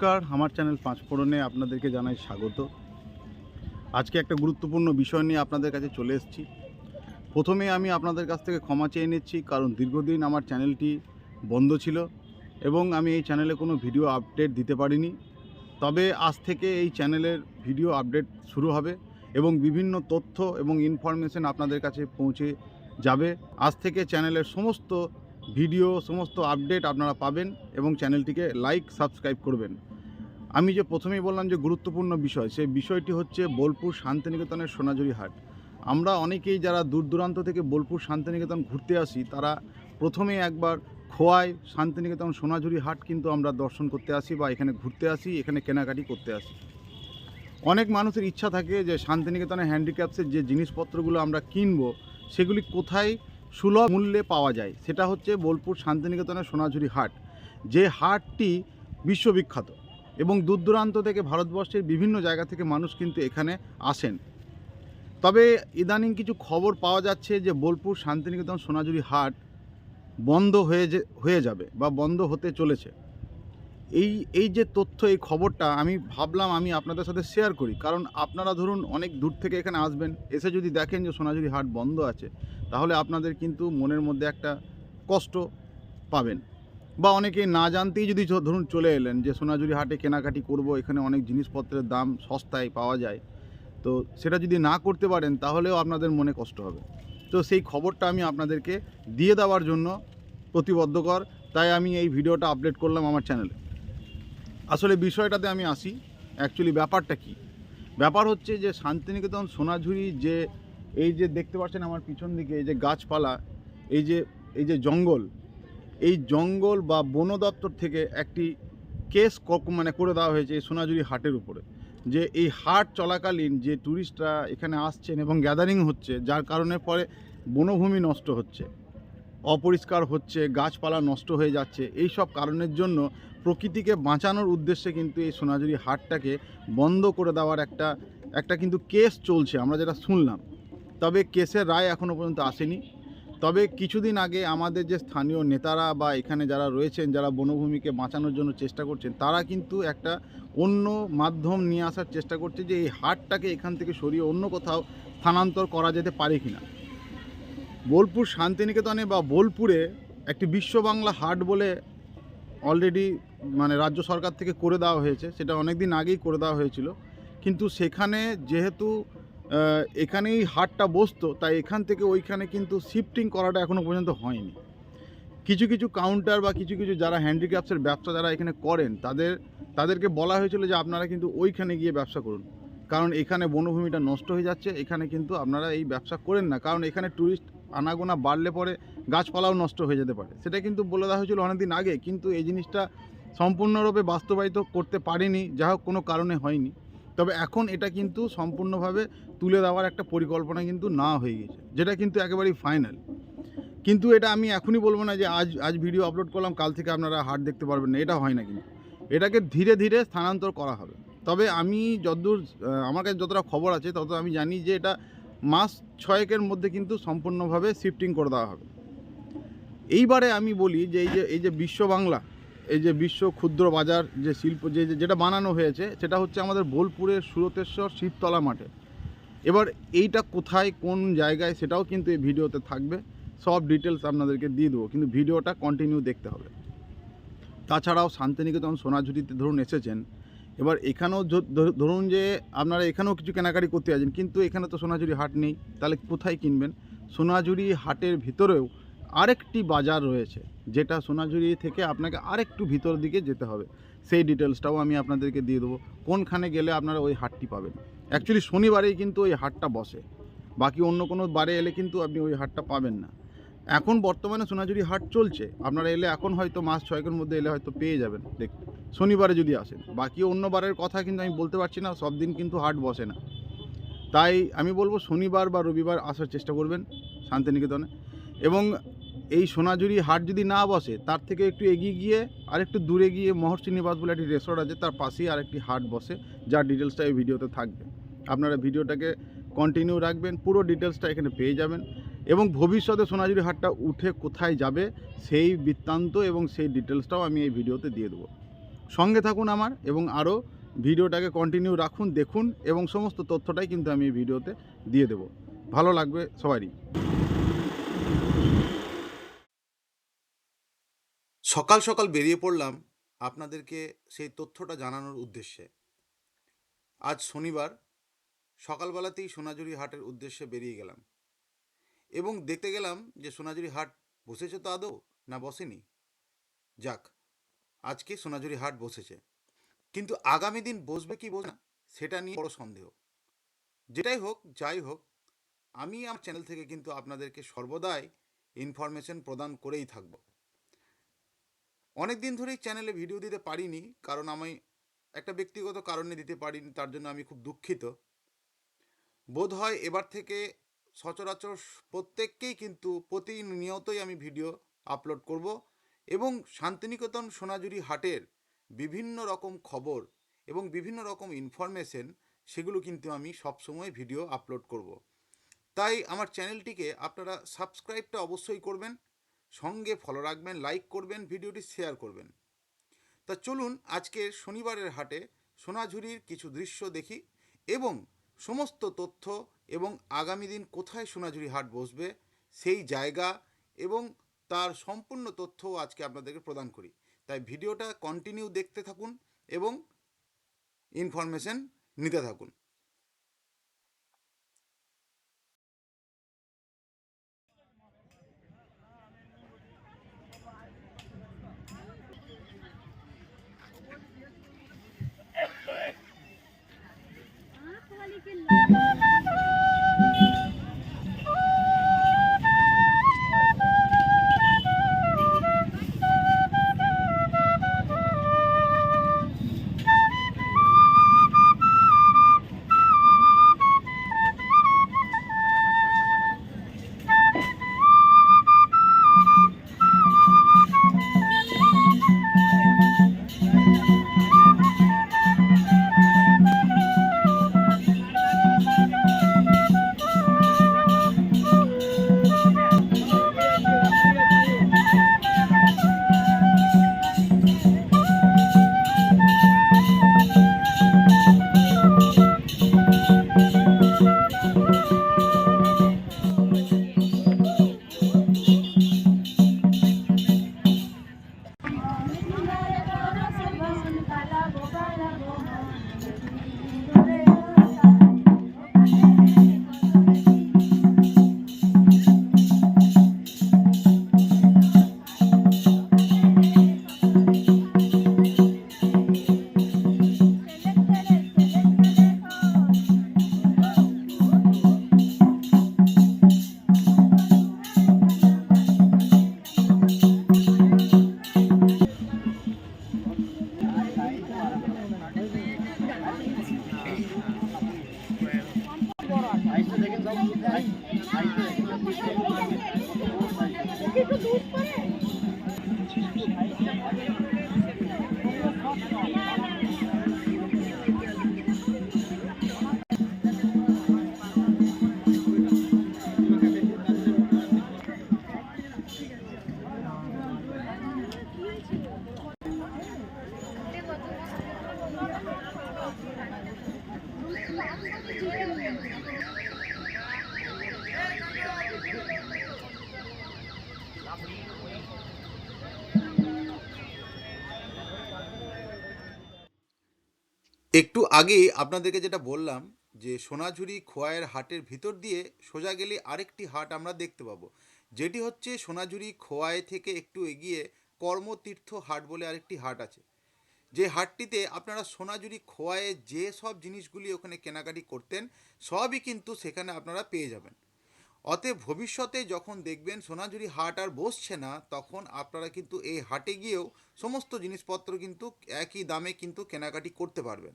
নমস্কার, আমার চ্যানেল পাঁচ আপনাদেরকে জানাই স্বাগত। আজকে একটা গুরুত্বপূর্ণ বিষয় নিয়ে আপনাদের কাছে চলে এসেছি। প্রথমে আমি আপনাদের কাছ থেকে ক্ষমা চেয়ে নিচ্ছি, কারণ দীর্ঘদিন আমার চ্যানেলটি বন্ধ ছিল এবং আমি এই চ্যানেলে কোনো ভিডিও আপডেট দিতে পারিনি। তবে আজ থেকে এই চ্যানেলের ভিডিও আপডেট শুরু হবে এবং বিভিন্ন তথ্য এবং ইনফরমেশন আপনাদের কাছে পৌঁছে যাবে। আজ থেকে চ্যানেলের সমস্ত ভিডিও, সমস্ত আপডেট আপনারা পাবেন এবং চ্যানেলটিকে লাইক সাবস্ক্রাইব করবেন। আমি যে প্রথমেই বললাম যে গুরুত্বপূর্ণ বিষয়, সেই বিষয়টি হচ্ছে বোলপুর শান্তিনিকেতনের সোনাঝুরি হাট। আমরা অনেকেই যারা দূর দূরান্ত থেকে বোলপুর শান্তিনিকেতন ঘুরতে আসি, তারা প্রথমে একবার খোয়াই শান্তিনিকেতন সোনাঝুরি হাট কিন্তু আমরা দর্শন করতে আসি বা এখানে ঘুরতে আসি, এখানে কেনাকাটি করতে আসি। অনেক মানুষের ইচ্ছা থাকে যে শান্তিনিকেতনের হ্যান্ডিক্যাপসের যে জিনিসপত্রগুলো আমরা কিনবো, সেগুলি কোথায় সুলভ মূল্যে পাওয়া যায়। সেটা হচ্ছে বোলপুর শান্তিনিকেতনের সোনাঝুরি হাট। যে হাটটি বিশ্ববিখ্যাত এবং দূর দূরান্ত থেকে ভারতবর্ষের বিভিন্ন জায়গা থেকে মানুষ কিন্তু এখানে আসেন। তবে ইদানিং কিছু খবর পাওয়া যাচ্ছে যে বোলপুর শান্তিনিকেতন সোনাঝুরি হাট বন্ধ হয়ে যে, হয়ে যাবে বা বন্ধ হতে চলেছে। এই এই যে তথ্য, এই খবরটা আমি ভাবলাম আমি আপনাদের সাথে শেয়ার করি। কারণ আপনারা ধরুন অনেক দূর থেকে এখানে আসবেন, এসে যদি দেখেন যে সোনাঝুরি হাট বন্ধ আছে তাহলে আপনাদের কিন্তু মনের মধ্যে একটা কষ্ট পাবেন। বা অনেকে না জানতেই যদি ধরুন চলে এলেন যে সোনাঝুরি হাটে কেনাকাটি করব, এখানে অনেক জিনিসপত্রের দাম সস্তায় পাওয়া যায়। তো সেটা যদি না করতে পারেন, তাহলেও আপনাদের মনে কষ্ট হবে। তো সেই খবরটা আমি আপনাদেরকে দিয়ে দেওয়ার জন্য প্রতিবদ্ধকর। তাই আমি এই ভিডিওটা আপলোড করলাম আমার চ্যানেলে। আসলে বিষয়টাতে আমি আসি। অ্যাকচুয়ালি ব্যাপারটা কি? ব্যাপার হচ্ছে যে শান্তিনিকেতন সোনাঝুরি যে এই যে দেখতে পাচ্ছেন আমার পিছন দিকে, এই যে গাছপালা, এই যে এই যে জঙ্গল, এই জঙ্গল বা বন দপ্তর থেকে একটি কেস মানে করে দেওয়া হয়েছে এই সোনাঝুরি হাটের উপরে, যে এই হাট চলাকালীন যে ট্যুরিস্টরা এখানে আসছেন এবং গ্যাদারিং হচ্ছে, যার কারণে পরে বনভূমি নষ্ট হচ্ছে, অপরিষ্কার হচ্ছে, গাছপালা নষ্ট হয়ে যাচ্ছে, এই সব কারণের জন্য প্রকৃতিকে বাঁচানোর উদ্দেশ্যে কিন্তু এই সোনাঝুরি হাটটাকে বন্ধ করে দেওয়ার একটা একটা কিন্তু কেস চলছে, আমরা যেটা শুনলাম। তবে কেসের রায় এখনও পর্যন্ত আসেনি। তবে কিছুদিন আগে আমাদের যে স্থানীয় নেতারা বা এখানে যারা রয়েছেন, যারা বনভূমিকে বাঁচানোর জন্য চেষ্টা করছেন, তারা কিন্তু একটা অন্য মাধ্যম নিয়ে আসার চেষ্টা করছে যে এই হাটটাকে এখান থেকে সরিয়ে অন্য কোথাও স্থানান্তর করা যেতে পারে কিনা। বোলপুর শান্তিনিকেতনে বা বোলপুরে একটি বিশ্ব বাংলা হাট বলে অলরেডি মানে রাজ্য সরকার থেকে করে দেওয়া হয়েছে। সেটা অনেক দিন আগেই করে দেওয়া হয়েছিল। কিন্তু সেখানে যেহেতু এখানেই হাটটা বসতো, তাই এখান থেকে ওইখানে কিন্তু শিফটিং করাটা এখনও পর্যন্ত হয়নি। কিছু কিছু কাউন্টার বা কিছু কিছু যারা হ্যান্ডিক্রাফটসের ব্যবসা যারা এখানে করেন, তাদের, তাদেরকে বলা হয়েছিল যে আপনারা কিন্তু ওইখানে গিয়ে ব্যবসা করুন। কারণ এখানে বনভূমিটা নষ্ট হয়ে যাচ্ছে, এখানে কিন্তু আপনারা এই ব্যবসা করেন না। কারণ এখানে ট্যুরিস্ট আনাগোনা বাড়লে পরে গাছপালাও নষ্ট হয়ে যেতে পারে। সেটা কিন্তু বলে দেওয়া হয়েছিল অনেকদিন আগে, কিন্তু এই জিনিসটা সম্পূর্ণরূপে বাস্তবায়িত করতে পারেনি যা হোক কোনো কারণে হয়নি। তবে এখন এটা কিন্তু সম্পূর্ণভাবে তুলে দেওয়ার একটা পরিকল্পনা কিন্তু না হয়ে গেছে, যেটা কিন্তু একেবারেই ফাইনাল কিন্তু এটা আমি এখনই বলব না যে আজ আজ ভিডিও আপলোড করলাম, কাল থেকে আপনারা হাট দেখতে পারবেন না, এটা হয় না কিন্তু। এটাকে ধীরে ধীরে স্থানান্তর করা হবে। তবে আমি যতদূর আমার কাছে যতটা খবর আছে, তত আমি জানি যে এটা মাস ছয়েকের মধ্যে কিন্তু সম্পূর্ণভাবে শিফটিং করে দেওয়া হবে। এইবারে আমি বলি যে এই যে এই যে বিশ্ব বাংলা এই যে বিশ্ব ক্ষুদ্র বাজার যে শিল্প, যে যেটা বানানো হয়েছে, সেটা হচ্ছে আমাদের বোলপুরের সুরতেশ্বর শিবতলা মাঠে। এবার এইটা কোথায়, কোন জায়গায়, সেটাও কিন্তু এই ভিডিওতে থাকবে। সব ডিটেলস আপনাদেরকে দিয়ে দেবো, কিন্তু ভিডিওটা কন্টিনিউ দেখতে হবে। তাছাড়াও শান্তিনিকেতন সোনাঝুরিতে ধরুন এসেছেন। এবার এখানেও ধরুন যে আপনারা এখানেও কিছু কেনাকাটি করতে আছেন কিন্তু এখানে তো সোনাঝুরি হাট নেই, তাহলে কোথায় কিনবেন? সোনাঝুরি হাটের ভিতরেও আরেকটি বাজার রয়েছে, যেটা সোনাঝুরি থেকে আপনাকে আরেকটু ভিতর দিকে যেতে হবে। সেই ডিটেলসটাও আমি আপনাদেরকে দিয়ে দেবো। কোনখানে গেলে আপনারা ওই হাটটি পাবেন? অ্যাকচুয়ালি শনিবারেই কিন্তু ওই হাটটা বসে। বাকি অন্য কোনো বারে এলে কিন্তু আপনি ওই হাটটা পাবেন না। এখন বর্তমানে সোনাঝুরি হাট চলছে। আপনারা এলে এখন হয়তো মাস ছয়েকের মধ্যে এলে হয়তো পেয়ে যাবেন। দেখতে শনিবারে যদি আসেন। বাকি অন্য বারের কথা কিন্তু আমি বলতে পারছি না, সব দিন কিন্তু হাট বসে না। তাই আমি বলব শনিবার বা রবিবার আসার চেষ্টা করবেন শান্তিনিকেতনে। এবং এই সোনাঝুরি হাট যদি না বসে, তার থেকে একটু এগিয়ে গিয়ে আর একটু দূরে গিয়ে মহর্ষি নিবাস বলে একটি রেসর্ট আছে, তার পাশেই আরেকটি হাট বসে, যার ডিটেলসটা এই ভিডিওতে থাকবে। আপনারা ভিডিওটাকে কন্টিনিউ রাখবেন, পুরো ডিটেলসটা এখানে পেয়ে যাবেন এবং ভবিষ্যতে সোনাঝুরি হাটটা উঠে কোথায় যাবে, সেই বৃত্তান্ত এবং সেই ডিটেলসটাও আমি এই ভিডিওতে দিয়ে দেবো। সঙ্গে থাকুন আমার এবং আরও ভিডিওটাকে কন্টিনিউ রাখুন, দেখুন এবং সমস্ত তথ্যটাই কিন্তু আমি এই ভিডিওতে দিয়ে দেবো। ভালো লাগবে সবারই। সকাল সকাল বেরিয়ে পড়লাম আপনাদেরকে সেই তথ্যটা জানানোর উদ্দেশ্যে। আজ শনিবার, সকালবেলাতেই সোনাঝুরি হাটের উদ্দেশ্যে বেরিয়ে গেলাম। এবং দেখতে গেলাম যে সোনাঝুরি হাট বসেছে তো আদৌ না বসেনি? যাক, আজকে সোনাঝুরি হাট বসেছে। কিন্তু আগামী দিন বসবে কি বসবে না, সেটা নিয়ে বড় সন্দেহ। যেটাই হোক, যাই হোক, আমি আমার চ্যানেল থেকে কিন্তু আপনাদেরকে সর্বদাই ইনফরমেশন প্রদান করেই থাকব। অনেক দিন ধরেই চ্যানেলে ভিডিও দিতে পারিনি, কারণ আমি একটা ব্যক্তিগত কারণে দিতে পারিনি, তার জন্য আমি খুব দুঃখিত। বোধ হয় এবার থেকে সচরাচর প্রত্যেককেই কিন্তু প্রতিনিয়তই আমি ভিডিও আপলোড করব এবং শান্তিনিকেতন সোনাঝুরি হাটের বিভিন্ন রকম খবর এবং বিভিন্ন রকম ইনফরমেশন সেগুলো কিন্তু আমি সবসময় ভিডিও আপলোড করব। তাই আমার চ্যানেলটিকে আপনারা সাবস্ক্রাইবটা অবশ্যই করবেন সঙ্গে ফলো রাখবেন লাইক করবেন, ভিডিওটি শেয়ার করবেন। তা চলুন আজকের শনিবারের হাটে সোনাঝুরির কিছু দৃশ্য দেখি এবং সমস্ত তথ্য এবং আগামী দিন কোথায় সোনাঝুরি হাট বসবে, সেই জায়গা এবং তার সম্পূর্ণ তথ্যও আজকে আপনাদেরকে প্রদান করি। তাই ভিডিওটা কন্টিনিউ দেখতে থাকুন এবং ইনফরমেশন নিতে থাকুন। Thank you. একটু আগে আপনাদেরকে যেটা বললাম যে সোনাঝুরি খোয়াইয়ের হাটের ভিতর দিয়ে সোজা গেলে আরেকটি হাট আমরা দেখতে পাবো। যেটি হচ্ছে সোনাঝুরি খোয়াই থেকে একটু এগিয়ে কর্মতীর্থ হাট বলে আরেকটি হাট আছে। যে হাটটিতে আপনারা সোনাঝুরি খোয়াইয়ে যে সব জিনিসগুলি ওখানে কেনাকাটি করতেন, সবই কিন্তু সেখানে আপনারা পেয়ে যাবেন। অতএব ভবিষ্যতে যখন দেখবেন সোনাঝুরি হাট আর বসছে না, তখন আপনারা কিন্তু এই হাটে গিয়েও সমস্ত জিনিসপত্র কিন্তু একই দামে কিন্তু কেনাকাটি করতে পারবেন।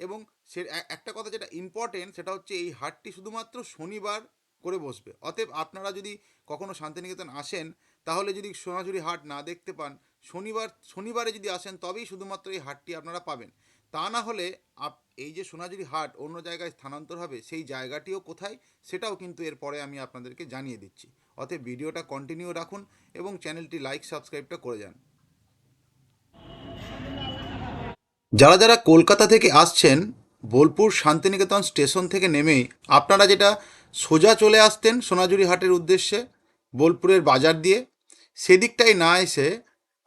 এবং সে একটা কথা যেটা ইম্পর্টেন্ট সেটা হচ্ছে এই হাটটি শুধুমাত্র শনিবার করে বসবে। অতএব আপনারা যদি কখনো শান্তিনিকেতন আসেন, তাহলে যদি সোনাঝুরি হাট না দেখতে পান, শনিবার, শনিবারে যদি আসেন, তবেই শুধুমাত্র এই হাটটি আপনারা পাবেন। তা না হলে আপ, এই যে সোনাঝুরি হাট অন্য জায়গায় স্থানান্তর হবে, সেই জায়গাটিও কোথায়, সেটাও কিন্তু এরপরে আমি আপনাদেরকে জানিয়ে দিচ্ছি। অতএব ভিডিওটা কন্টিনিউ রাখুন এবং চ্যানেলটি লাইক সাবস্ক্রাইবটা করে যান। যারা যারা কলকাতা থেকে আসছেন, বোলপুর শান্তিনিকেতন স্টেশন থেকে নেমেই আপনারা যেটা সোজা চলে আসতেন সোনাঝুরি হাটের উদ্দেশ্যে, বোলপুরের বাজার দিয়ে, সেদিকটাই না এসে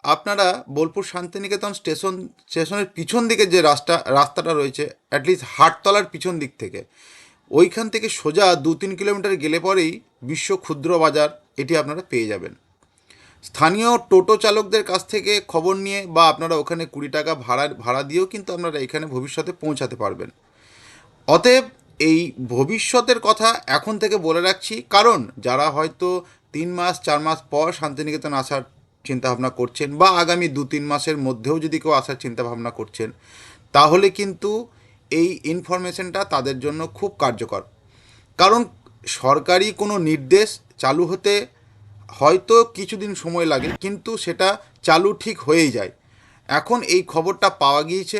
আপনারা বোলপুর শান্তিনিকেতন স্টেশন, স্টেশনের পিছন দিকে যে রাস্তা, রাস্তাটা রয়েছে অ্যাটলিস্ট হাটতলার পিছন দিক থেকে, ওইখান থেকে সোজা দু তিন কিলোমিটার গেলে পরেই বিশ্ব ক্ষুদ্র বাজার, এটি আপনারা পেয়ে যাবেন। স্থানীয় টোটো চালকদের কাছ থেকে খবর নিয়ে বা আপনারা ওখানে কুড়ি টাকা ভাড়া ভাড়া দিয়েও কিন্তু আপনারা এখানে ভবিষ্যতে পৌঁছাতে পারবেন। অতএব এই ভবিষ্যতের কথা এখন থেকে বলে রাখছি, কারণ যারা হয়তো তিন মাস, চার মাস পর শান্তিনিকেতন আসার চিন্তাভাবনা করছেন বা আগামী দু, তিন মাসের মধ্যেও যদি কেউ আসার চিন্তাভাবনা করছেন, তাহলে কিন্তু এই ইনফরমেশনটা তাদের জন্য খুব কার্যকর। কারণ সরকারি কোনো নির্দেশ চালু হতে হয়তো কিছুদিন সময় লাগে, কিন্তু সেটা চালু ঠিক হয়েই যায়। এখন এই খবরটা পাওয়া গিয়েছে।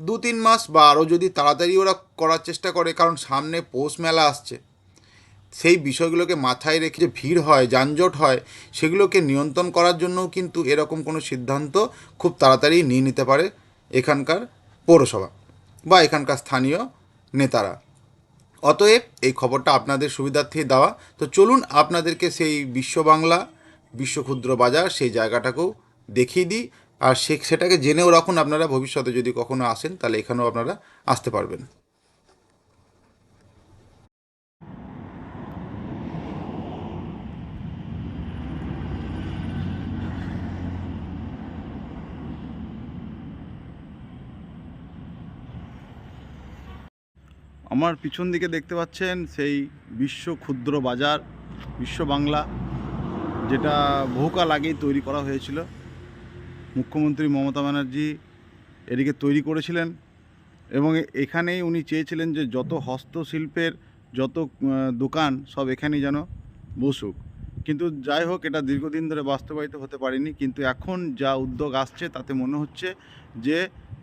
দু তিন মাস বা আরও যদি তাড়াতাড়ি ওরা করার চেষ্টা করে, কারণ সামনে পৌষ মেলা আসছে। সেই বিষয়গুলোকে মাথায় রেখে যে ভিড় হয়, যানজট হয়, সেগুলোকে নিয়ন্ত্রণ করার জন্যও কিন্তু এরকম কোনো সিদ্ধান্ত খুব তাড়াতাড়ি নিয়ে নিতে পারে এখানকার পৌরসভা বা এখানকার স্থানীয় নেতারা। অতএব এই খবরটা আপনাদের সুবিধার্থে দেওয়া। তো চলুন আপনাদেরকে সেই বিশ্ব বাংলা বিশ্ব ক্ষুদ্র বাজার সেই জায়গাটাকেও দেখিয়ে দিই। আর সে, সেটাকে জেনেও রাখুন আপনারা, ভবিষ্যতে যদি কখনো আসেন তাহলে এখানেও আপনারা আসতে পারবেন। আমার পিছন দিকে দেখতে পাচ্ছেন সেই বিশ্ব ক্ষুদ্র বাজার, বিশ্ব বাংলা, যেটা বহুকাল আগেই তৈরি করা হয়েছিল। মুখ্যমন্ত্রী মমতা ব্যানার্জি এদিকে তৈরি করেছিলেন এবং এখানেই উনি চেয়েছিলেন যে যত হস্তশিল্পের যত দোকান সব এখানেই যেন বসুক। কিন্তু যাই হোক, এটা দীর্ঘদিন ধরে বাস্তবায়িত হতে পারেনি। কিন্তু এখন যা উদ্যোগ আসছে, তাতে মনে হচ্ছে যে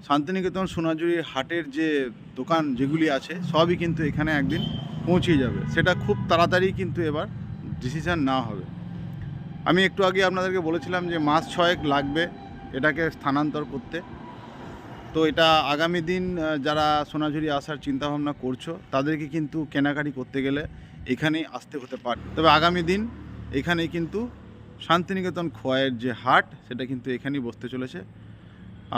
শান্তিনিকেতন সোনাঝুরি হাটের যে দোকান যেগুলি আছে, সবই কিন্তু এখানে একদিন পৌঁছে যাবে। সেটা খুব তাড়াতাড়ি কিন্তু এবার ডিসিশান না হবে। আমি একটু আগে আপনাদেরকে বলেছিলাম যে মাস ছয়েক লাগবে এটাকে স্থানান্তর করতে। তো এটা আগামী দিন যারা সোনাঝুরি আসার চিন্তাভাবনা করছ, তাদেরকে কিন্তু কেনাকাটি করতে গেলে এখানেই আসতে হতে পারে। তবে আগামী দিন এখানেই কিন্তু শান্তিনিকেতন খোয়াইয়ের যে হাট, সেটা কিন্তু এখানেই বসতে চলেছে।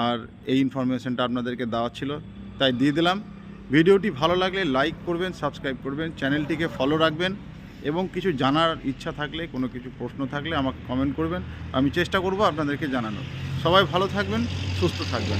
আর এই ইনফরমেশনটা আপনাদেরকে দেওয়া ছিল। তাই দিয়ে দিলাম। ভিডিওটি ভালো লাগলে লাইক করবেন সাবস্ক্রাইব করবেন চ্যানেলটিকে ফলো রাখবেন এবং কিছু জানার ইচ্ছা থাকলে, কোনো কিছু প্রশ্ন থাকলে আমাকে কমেন্ট করবেন। আমি চেষ্টা করব আপনাদেরকে জানানোর। সবাই ভালো থাকবেন, সুস্থ থাকবেন।